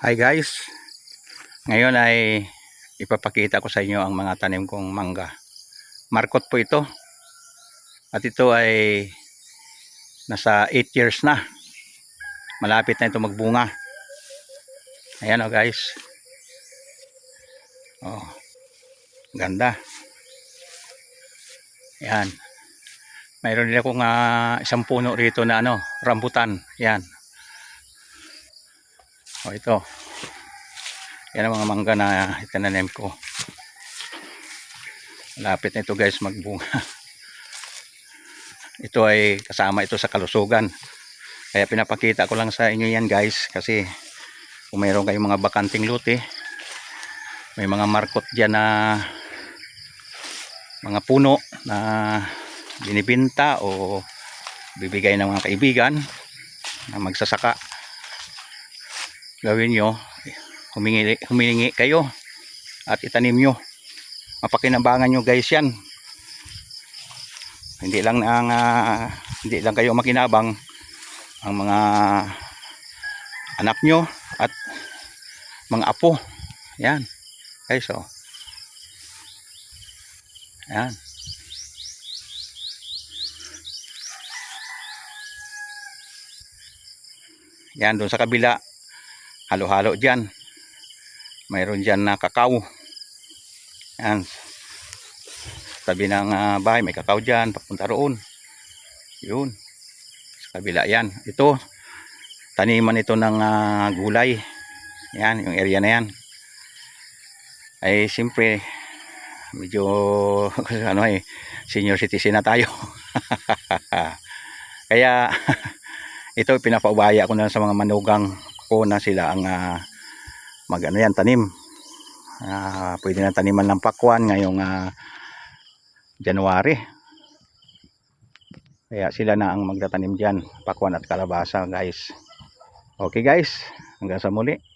Hi guys, ngayon ay ipapakita ko sa inyo ang mga tanim kong mangga. Markot po ito. At ito ay nasa 8 years na. Malapit na ito magbunga. Ayan o guys. Oh, ganda. Ayan. Mayroon din akong ah, isang puno rito na ano, rambutan. Ayan. O ito. Yan ang mga mangga na itananim ko. Malapit na ito guys magbunga. Ito ay kasama ito sa kalusugan. Kaya pinapakita ko lang sa inyo yan guys kasi kung mayroon kayong mga bakanting luti may mga markot dyan na mga puno na binibinta o bibigay ng mga kaibigan na magsasaka gawin nyo humingi, humingi kayo at itanim nyo. Mapakinabangan nyo guys yan. Hindi lang ang ah, hindi lang kayo makinabang ang mga anak nyo at mga apo. Yan. Guys oh. Yan. Yan doon sa kabila halo-halo dyan. Mayroon dyan na kakao. Yan. Tabi ng ah, bahay may kakao dyan. Papunta roon. Yun. Sa kabila yan. Ito taniman ito ng ah, gulay. Yan yung area na yan. Ay siyempre medyo ano eh senior citizen na tayo. Kaya ito pinapaubaya ko na sa mga manugang ko na sila ang ah, mag ano yan tanim. Ah, pwede na taniman ng pakwan ngayong ah, January. Kaya sila na ang magtatanim dyan pakwan at kalabasa guys. Okay guys. Hanggang sa muli